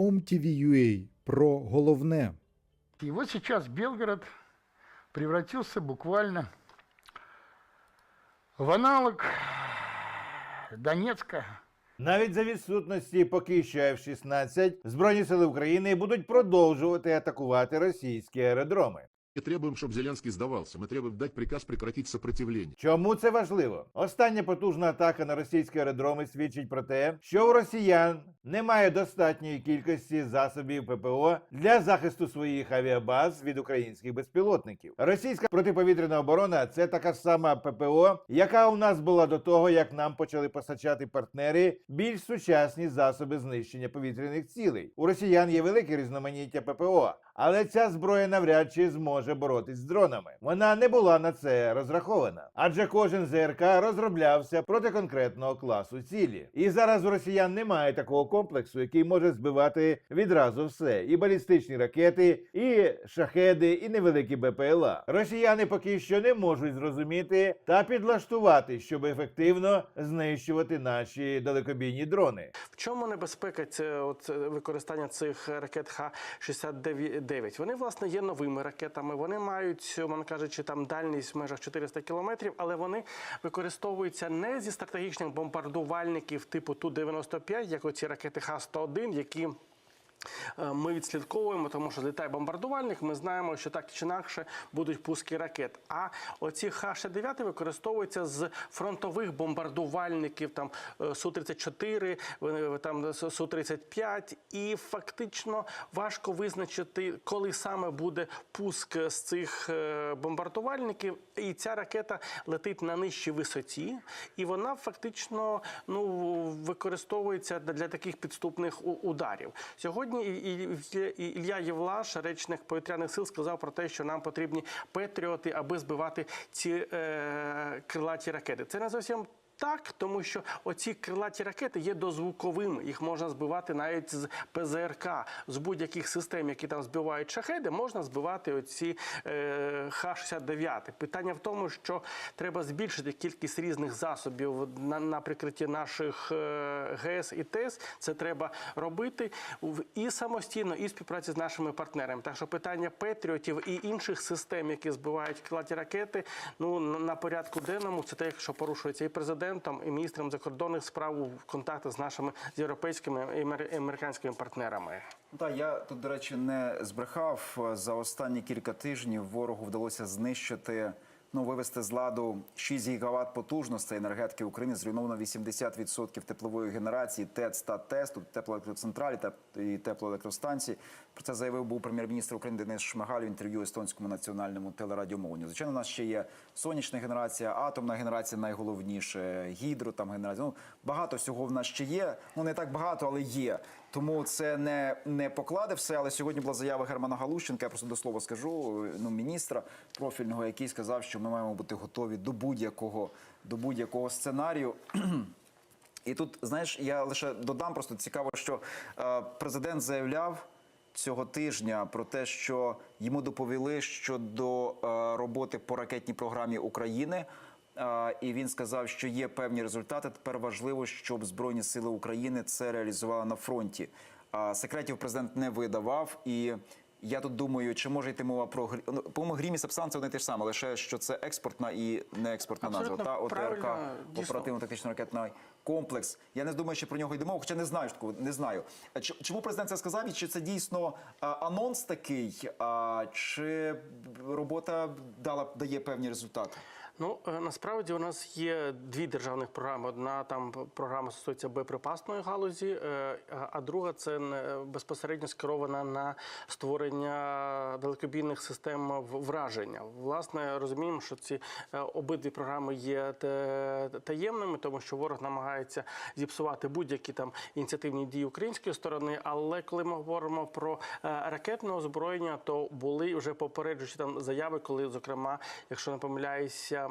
OMTV.ua про головне. И вот сейчас Белгород превратился буквально в аналог Донецка, Навіть за відсутності поки що F-16 Збройні сили України будуть продовжувати атакувати російські аеродроми Мы требуем, чтобы Зеленский сдавался. Мы требуем дать приказ прекратить сопротивление. Чому це важливо? Остання потужна атака на російські аеродроми свідчить про те, що у росіян немає достатньої кількості засобів ППО для захисту своїх авіабаз від українських безпілотників. Російська протиповітряна оборона це така ж сама ППО, яка у нас була до того, як нам почали постачати партнери більш сучасні засоби знищення повітряних цілей. У росіян є велике різноманіття ППО, але ця зброя навряд чи зможе боротись з дронами. Вона не була на це розрахована, адже кожен ЗРК розроблявся проти конкретного класу цілі. І зараз у росіян немає такого комплексу, який може збивати відразу все: і балістичні ракети, і шахеди, і невеликі БПЛА. Росіяни поки що не можуть зрозуміти та підлаштувати, щоб ефективно знищувати наші далекобійні дрони. В чому небезпека це от, використання цих ракет Х-69? Вони, власне, є новими ракетами. Вони мають, умовно кажучи, там дальність в межах 400 кілометрів, але вони використовуються не зі стратегічних бомбардувальників типу Ту-95, як оці ракети Х-101, які Ми відслідковуємо, тому що злітає бомбардувальник. Ми знаємо, що так чи інакше будуть пуски ракет. А оці Х-69 використовуються з фронтових бомбардувальників, там е, Су-34, е, там Су-35, і фактично важко визначити, коли саме буде пуск з цих е, бомбардувальників. І ця ракета летить на нижчій висоті, і вона фактично ну використовується для таких підступних ударів. Сьогодні і- і- і- Ілля Євлаш, речник повітряних сил, сказав про те, що нам потрібні патріоти, аби збивати ці е, крилаті ракети. Це не зовсім. Так, тому що оці крилаті ракети є дозвуковими. Їх можна збивати навіть з ПЗРК, з будь-яких систем, які там збивають шахеди, можна збивати оці е, Х-69. Питання в тому, що треба збільшити кількість різних засобів на, на прикритті наших е, ГЕС і ТЕС. Це треба робити і самостійно, і в співпраці з нашими партнерами. Так що питання Петріотів і інших систем, які збивають крилаті ракети, ну на, порядку денному це те, що порушується і президентом, і міністром закордонних справ в контактах з нашими з європейськими і амер- американськими партнерами. та я тут, до речі, не збрехав. За останні кілька тижнів ворогу вдалося знищити, ну, вивести з ладу 6 гігават потужностей енергетики України. Зруйновано 80% теплової генерації, ТЕЦ та ТЕС, тут теплоелектроцентралі та і теплоелектростанції. Про це заявив був прем'єр-міністр України Денис Шмигаль в інтерв'ю естонському національному телерадіомовленню. Звичайно, у нас ще є сонячна генерація, атомна генерація найголовніше, гідро там генерація. Ну, багато всього в нас ще є. Ну не так багато, але є. Тому це не, не покладе все. Але сьогодні була заява Германа Галущенка. Я просто до слова скажу ну, міністра профільного, який сказав, що ми маємо бути готові до будь-якого до будь-якого сценарію. І тут, знаєш, я лише додам просто цікаво, що е, президент заявляв цього тижня про те, що йому доповіли щодо е, роботи по ракетній програмі України. І він сказав, що є певні результати. Тепер важливо, щоб Збройні сили України це реалізували на фронті. А секретів президент не видавав і. Я тут думаю, чи може йти мова про ну, по-моєму, грім і Сапсан це одне те ж саме, лише що це експортна і не експортна назва. Та ОТРК, оперативно-тактичний ракетний комплекс. Я не думаю, що про нього йде мова, хоча не знаю такого, не знаю. Чому президент це сказав? І чи це дійсно анонс такий, а, чи робота дала дає певні результати? Ну е, насправді у нас є дві державних програми. Одна там програма стосується боєприпасної галузі, е, а- друга це не- безпосередньо скерована на створення далекобійних систем враження. Власне, розуміємо, що ці е, обидві програми є таємними, тому що ворог намагається зіпсувати будь-які там ініціативні дії української сторони. Але коли ми говоримо про е, ракетне озброєння, то були вже попереджуючі там заяви, коли, зокрема, якщо не помиляюся,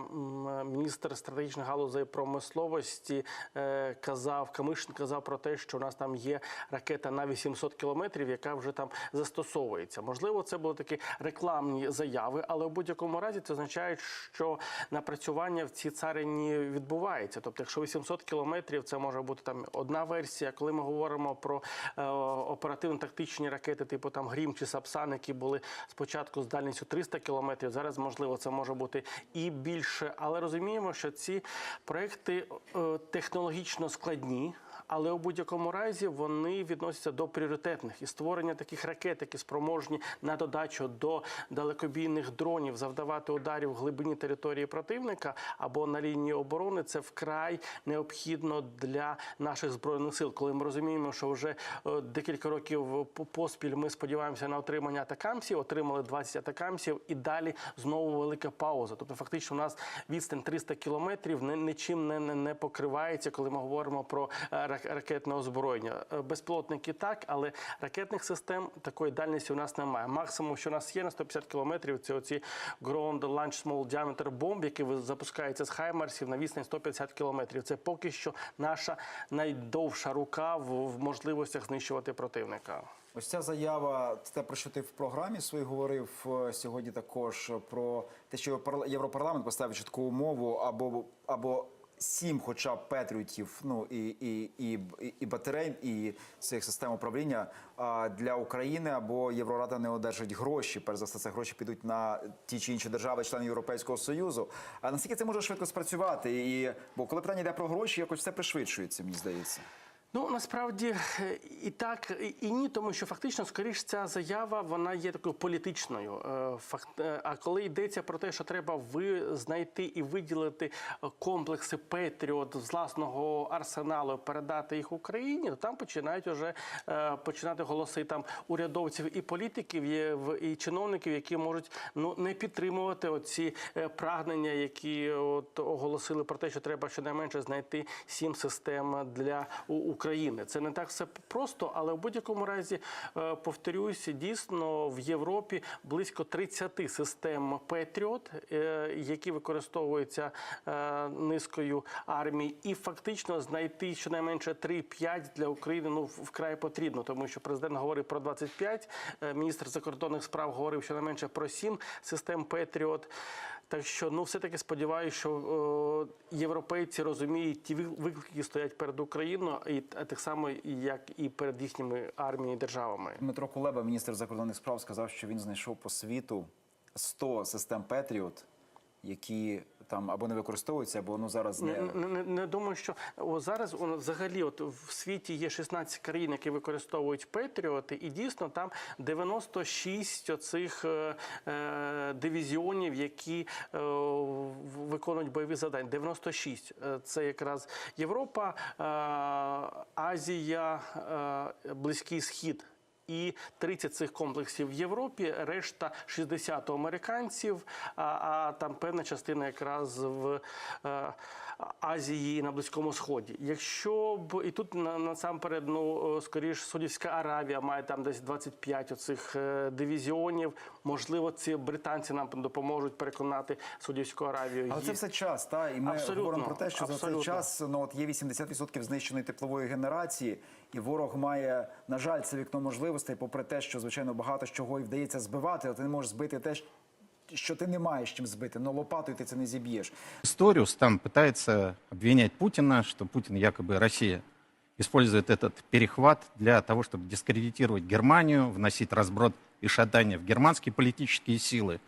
міністр стратегічних галузей промисловості е, казав, Камишин казав про те, що у нас там є ракета на 800 кілометрів, яка вже там застосовується. Можливо, це були такі рекламні заяви, але в будь-якому разі це означає, що напрацювання в цій царині відбувається. Тобто, якщо 800 кілометрів, це може бути там одна версія. Коли ми говоримо про е, оперативно-тактичні ракети, типу там Грім чи Сапсан, які були спочатку з дальністю 300 кілометрів, зараз можливо це може бути і більше. Але розуміємо, що ці проекти е, технологічно складні. Але у будь-якому разі вони відносяться до пріоритетних і створення таких ракет, які спроможні на додачу до далекобійних дронів завдавати ударів в глибині території противника або на лінії оборони. Це вкрай необхідно для наших збройних сил. Коли ми розуміємо, що вже е, декілька років по- поспіль ми сподіваємося на отримання атакамсів, отримали 20 атакамсів, і далі знову велика пауза. Тобто, фактично, у нас відстань 300 кілометрів нічим не, не, не покривається, коли ми говоримо про е, рак- ракетне озброєння. Е, Безпілотники так, але ракетних систем такої дальності у нас немає. Максимум, що у нас є на 150 кілометрів, це оці Ground Launch Small Diameter Bomb, які запускаються з Хаймарсів на відстань 150 кілометрів. Це поки що наша найдовша рука в, можливостях знищувати противника. Ось ця заява, те, про що ти в програмі своїй говорив е, сьогодні також про те, що Європарла- Європарламент поставив чітку умову або, або сім хоча б петріотів, ну і, і, і, і, батарей, і цих систем управління для України, або Єврорада не одержить гроші. Перш за все, це гроші підуть на ті чи інші держави, члени Європейського Союзу. А наскільки це може швидко спрацювати? І бо коли питання йде про гроші, якось все пришвидшується, мені здається. Ну насправді е, і так, і- ні, тому що фактично, скоріш, ця заява вона є такою політичною. Е, е, а коли йдеться про те, що треба ви знайти і виділити комплекси Петріот з власного арсеналу, передати їх Україні, то там починають вже починати голоси там урядовців і політиків, і чиновників, які можуть ну не підтримувати оці прагнення, які от оголосили про те, що треба щонайменше знайти сім систем для У- України. Це не так все просто, але в будь-якому разі е, дійсно в Європі близько 30 систем Петріот, е, які використовуються е, низкою армій, і фактично знайти щонайменше 3-5 для України ну вкрай потрібно, тому що президент говорив про 25, е, міністр закордонних справ говорив щонайменше про 7 систем Петріот. Так що, ну, все-таки сподіваюся, що е, європейці розуміють ті виклики, які стоять перед Україною, і так само, як і перед їхніми арміями і державами. Дмитро Кулеба, міністр закордонних справ, сказав, що він знайшов по світу 100 систем Петріот, які там або не використовуються, або ну зараз не. Не, не, не, думаю, що о, зараз нас взагалі от в світі є 16 країн, які використовують Петріоти, і дійсно там 96 оцих е, е, дивізіонів, які е, виконують бойові завдання. 96. Е, Це якраз Європа, е, Азія, е, Близький Схід. І 30 цих комплексів в Європі, решта 60 американців, а, а там певна частина якраз в е, Азії і на Близькому Сході. Якщо б і тут на, насамперед, ну е, скоріш Саудівська Аравія має там десь 25 оцих е, дивізіонів. Можливо, ці британці нам допоможуть переконати Саудівську Аравію. Але це все час, та і ми Абсолютно, говоримо про те, що за цей час ну от є 80% знищеної теплової генерації, і ворог має, на жаль, це вікно можливостей, попри те, що звичайно багато з чого і вдається збивати, але ти не можеш збити те, що ти не маєш чим збити. Ну лопатою ти це не зіб'єш. Историус там пытается обвинять Путина, что Путин якобы Россия использует этот перехват для того, чтобы дискредитировать Германию, вносить разброд и шатание в германские политические силы.